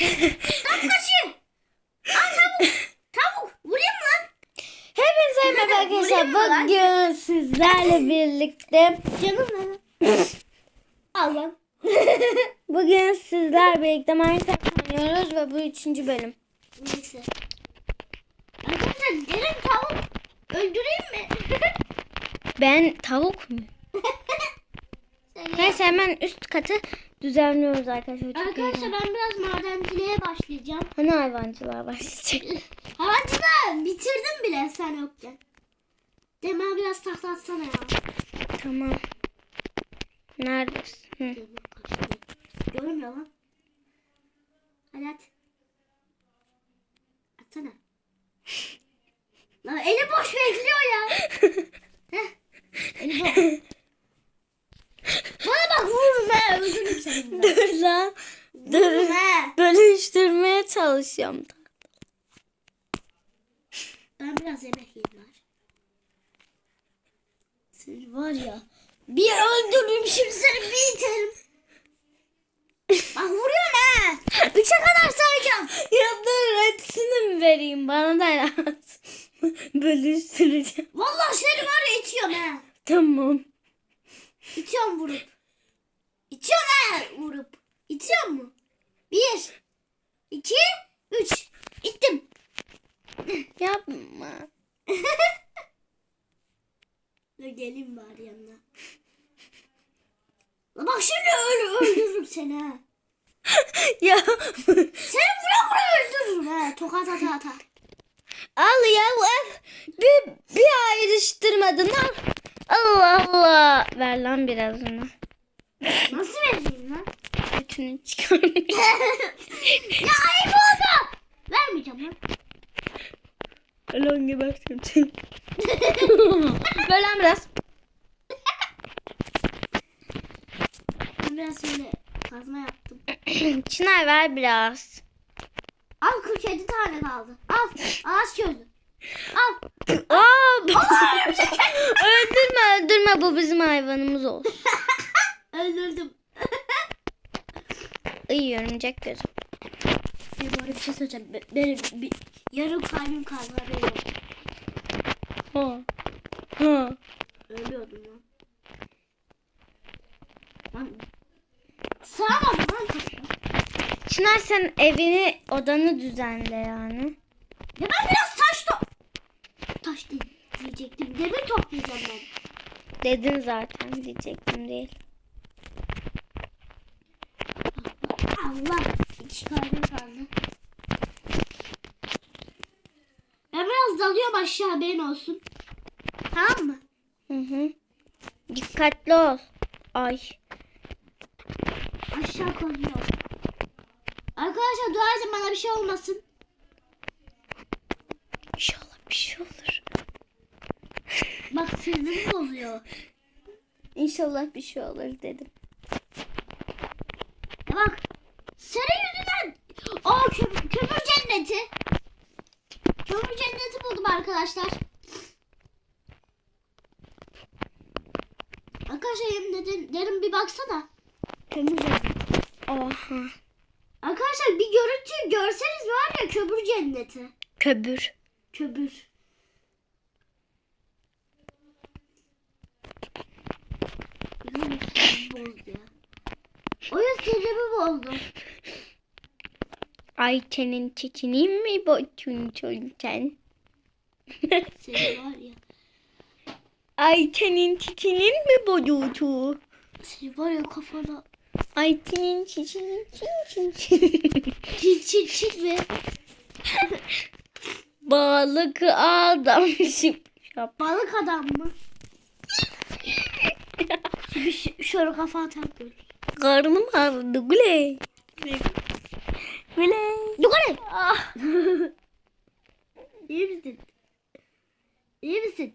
Lan kaçın. Aa tavuk. Tavuk. Vurayım mı? Hepinize merhaba arkadaşlar. Bugün sizlerle birlikte Canım lan. Al lan. bugün sizler birlikte Minecraft oynuyoruz ve bu üçüncü bölüm. Neyse. Arkadaşlar derin tavuk. Öldüreyim mi? Ben tavuk mu? Neyse hemen üst katı düzenliyoruz arkadaşlar. Çok Arkadaşlar iyi. ben biraz madenciliğe başlayacağım. Hani hayvancılığa başlayacak. Havancılığı bitirdim bile sen yokken. Demir biraz tahta atsana ya. tamam. Neredesin? Hı. Görünmüyor lan. Hadi at. Atsana. Lan eli boş bekliyor ya. Heh. Eli boş. Bana bak he. Öldürürüm seni. Dur lan. Dur. Bölüştürmeye çalışıyorum. Ben biraz yemek yiyeyim var. Siz var ya. Bir öldürürüm şimdi seni bir iterim. Bak vuruyorsun ha. Üçe kadar sayacağım. Ya dur hepsini mi vereyim? Bana da lazım. Bölüştüreceğim. Vallahi seni var ya itiyorum ha. Tamam. İtiyorum vurup. İtiyorum ha vurup. İtiyor mu? Bir. iki, Üç. İttim. Yapma. Dur geleyim bari yanına. La bak şimdi öl öldürürüm seni ha. ya Seni vura vura öldürürüm ha. Tokat ata ata. al ya bu ev bir, bir ayrıştırmadın al. Allah Allah. Ver lan birazını. Nasıl vereyim lan? Bütünü çıkarmış. ya ayıp oldu. Vermeyeceğim lan. Lan gebertim Ver lan biraz. Ben biraz şöyle kazma yaptım. Çınar ver biraz. Al 47 tane kaldı. Al. Ağaç çözdüm. Al. Aa, öldürme öldürme bu bizim hayvanımız olsun. Öldürdüm. İyi örümcek gözü. Bir böyle bir şey söyleyeceğim. Be- Benim bir yarım kalbim kaldı. Benim. Ha. Ha. Ölüyordum lan. Lan. Sağmadım lan. Çınar sen evini odanı düzenle yani. Ya ben biraz taş to... Taş değil diyecektim. Demir toplayacağım ben. Dedin zaten diyecektim değil. Allah. İki kalbim kaldı. Ben biraz dalıyorum aşağı beyin olsun. Tamam mı? Hı hı. Dikkatli ol. Ay. Aşağı koyuyorum. Arkadaşlar dua edin bana bir şey olmasın. İnşallah bir şey olur. Bak sinirimi bozuyor. İnşallah bir şey olur dedim. Ya bak. Senin yüzünden. Aa kömür, cenneti. Kömür cenneti buldum arkadaşlar. Arkadaşlar ederim, derim bir baksana. Kömür cenneti. Oha. Arkadaşlar bir görüntü görseniz var ya kömür cenneti. Köbür. Kömür. Oyun sinirimi bozdu ya. Oyun sinirimi bozdu. Ayça'nın çiçeğini mi boçun çolten? Seni var ya. Ayça'nın çiçeğinin mi bocuğu? Seni var ya kafana. Ayça'nın çiçeğinin çin çin çin. Çit çit çit ve Balık adam balık adam mı? Şöyle kafa atar böyle. Karnım ağrıdı güle. Güle. Yukarı. Ah. İyi misin? İyi misin?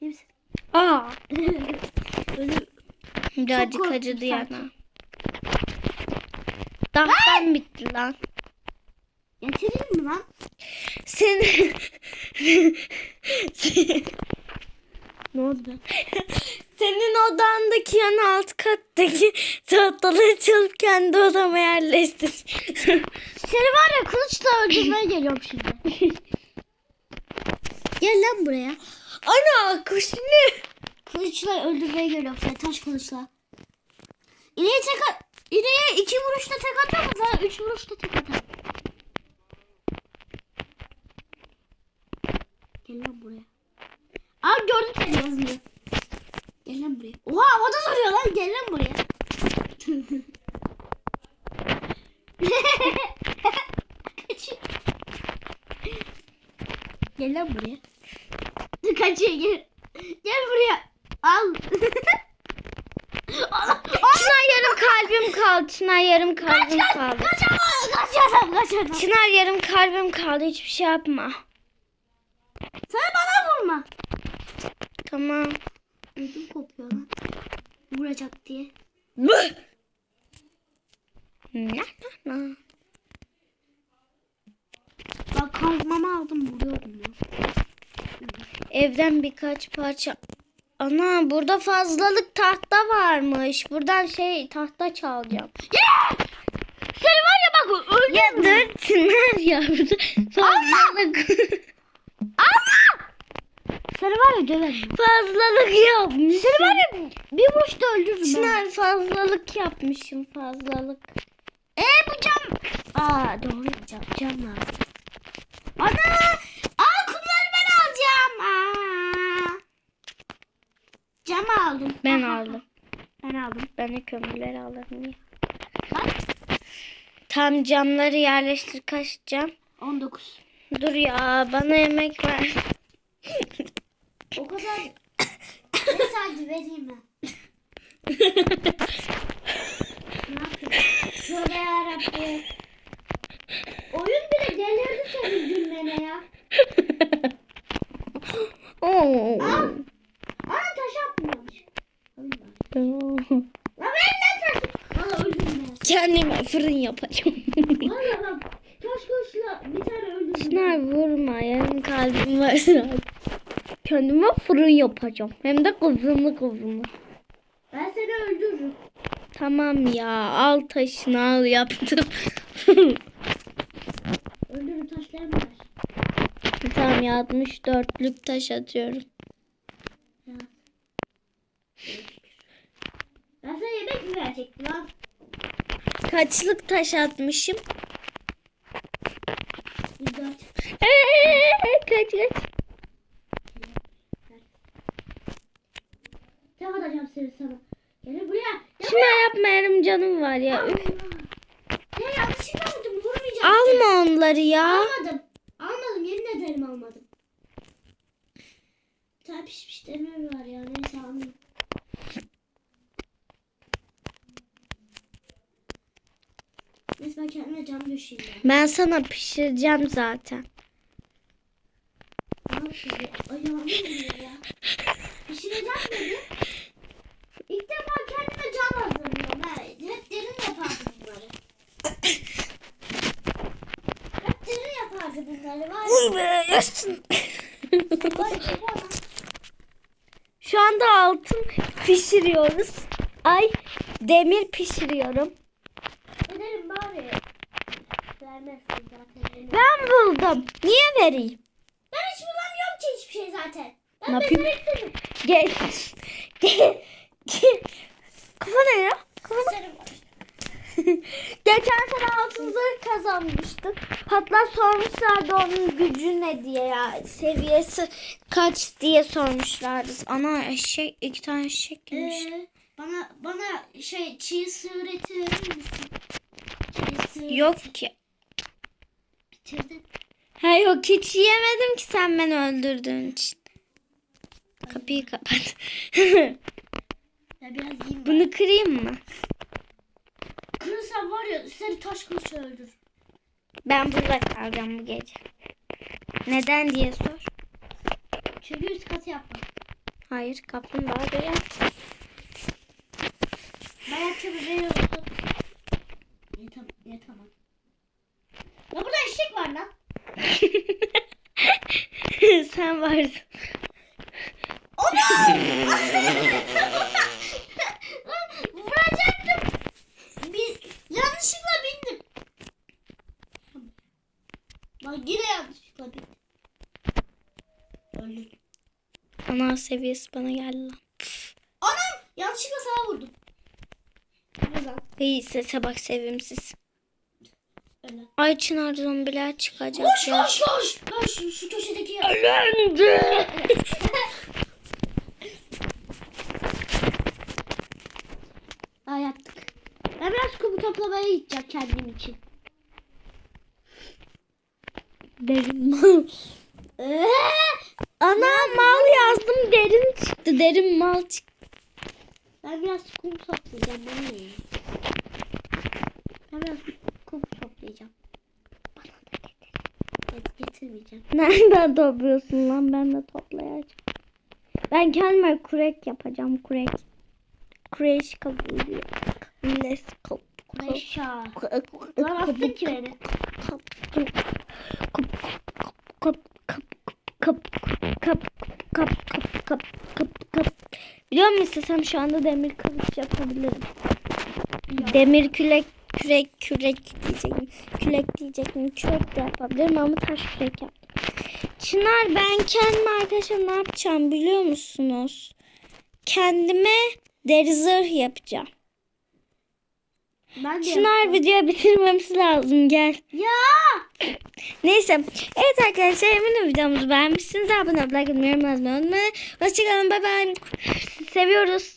İyi misin? Aa. Öyle Birazcık korktum acıdı yana. Dahtan bitti lan. getireyim mi lan? Sen... Ne oldu? Senin odandaki yan alt kattaki tahtaları çalıp kendi odama yerleştir. Seni var ya kılıçla öldürmeye geliyorum şimdi. Gel lan buraya. Ana kuş ne? Kılıçla öldürmeye geliyorum seni taş kılıçla. İneğe tek at. İneğe iki vuruşta tek atar mı? Sana üç vuruşta tek atar. Gel lan buraya. Aa gördüm seni yazını. Gel lan buraya. Oha havada duruyor lan. Gel lan buraya. Gel lan buraya. Kaçıyor gel. Gel buraya. Al. Çınar yarım kalbim kaldı. Çınar yarım kalbim kaldı. Kaç adam, kaç adam, kaç adam. Çınar yarım kalbim kaldı. Hiçbir şey yapma. Sen bana vurma. Tamam. Vuracak diye. Bak kazmamı aldım vuruyordum ya. Evden birkaç parça. Ana burada fazlalık tahta varmış. Buradan şey tahta çalacağım. Seni var ya bak öldüm. Ya dur Çınar ya. Fazlalık. Seni var ya döverim. fazlalık yapmış. Seni var ya bir vuruşta öldürürüm. Çınar fazlalık yapmışım fazlalık. Eee bu cam. Aa doğru cam. Cam lazım. Ana. Aa kumları ben alacağım. Aa. Cam aldım. Ben Aha. aldım. Ben aldım. Ben de kömürleri alırım ya. Bak. Tam camları yerleştir kaç cam. 19. Dur ya bana yemek ver. O kadar. Hadi vereyim ben. ne yapayım? Şöyle yarabbim. Oyun bile delirdi senin gülmene ya. Oo. Al. Aa taş atmıyormuş. La ben de taş. Valla öldüm ben. Kendime fırın yapacağım. Valla bak. Taş kılıçla bir tane öldürdüm. Çınar vurma yarım kalbim var. Kendime fırın yapacağım. Hem de kızımlı kızımlı. Ben seni öldürürüm. Tamam ya al taşını al yaptım. Öldürürüm taşlarımı ver. tamam ya 64'lük taş atıyorum. Ya. Ben sana yemek mi verecektim lan? Kaçlık taş atmışım? 104. Ee, kaç kaç. Tek atacağım seni sana. Gel buraya. Gel Şuna yapma yarım canım var ya. Üf. Ya yanlışlıkla vurdum. Vurmayacağım. Alma onları ya. Almadım. Almadım. Yemin ederim almadım. Daha pişmiş demir var ya. Neyse almayayım. Neyse ben kendime cam düşeyim ya. Ben sana pişireceğim zaten. Ne? Ayağımı vuruyor ya. Pişireceğim dedi. İlk defa kendime cam hazırlıyorum. Ben hep derin yapardım bunları. Hep derin yapardım bunları. Var ya. Uy be yaşsın. Var ya. bana. Şu anda altın pişiriyoruz. Ay demir pişiriyorum. Ederim bari. Vermezsin zaten. Ben buldum. Niye vereyim? Ben hiç bulamıyorum ki hiçbir şey zaten. Ben Ne yapayım? Gel. Gel. Gel. Kafa ne ya? Kafa Senin var. Geçen sene altın zırh kazanmıştık. Hatta sormuşlardı onun gücü ne diye ya. Seviyesi kaç diye sormuşlardı. Ana eşek iki tane eşek girmiş. Ee, bana bana şey çiğ sığır eti verir misin? Çiğ sığır Yok ki. Bitirdin. Ha yok hiç yemedim ki sen beni öldürdüğün için. Kapıyı kapat. Ya biraz yiyeyim. Bunu kırayım mı? Kırırsam var ya seni taş kılıçla öldür. Ben burada kalacağım bu gece. Neden diye sor. Çünkü üst katı yapma. Hayır kaplumbağa değil. Bayağı kömür olsun. İyi tamam. İyi tamam. Ya burada eşek var lan. Sen varsın. Onu! Vuracaktım. Bir, yanlışlıkla bindim. Bak yine yanlışlıkla bitti. Öldüm. Ana seviyesi bana geldi lan. Anam yanlışlıkla sana vurdum. İyi sese bak sevimsiz. Öyle. Ay Çınar zombiler çıkacak Koş ya. koş koş. Koş şu, şu köşedeki yer. Ölendi. Daha yaptık. Ben biraz kumu toplamaya gideceğim kendim için. Derin mal. Ee, Ana mal yazdım derin çıktı. Derin mal çıktı. ben biraz kum toplayacağım. Bana ya? Ben biraz kum toplayacağım. Get- getirmeyeceğim. Nereden topluyorsun lan? Ben de toplayacağım. Ben kendime kurek yapacağım. Kurek. Kureş kabul ediyor. Let's go. Aşağı. Lan attın ki beni. Biliyor musun istesem şu anda demir kılıç yapabilirim. Demir kürek kürek kürek diyecektim. Kürek diyecektim. Kürek de yapabilirim ama taş kürek yaptım. Çınar ben kendime arkadaşlar ne yapacağım biliyor musunuz? Kendime deri zırh yapacağım. Ben de Çınar videoyu bitirmemiz lazım gel. Ya. Neyse. Evet arkadaşlar eminim videomuzu beğenmişsiniz. Abone olmayı, like atmayı, unutmayın. Hoşçakalın. Bay bay. Sizi Seviyoruz.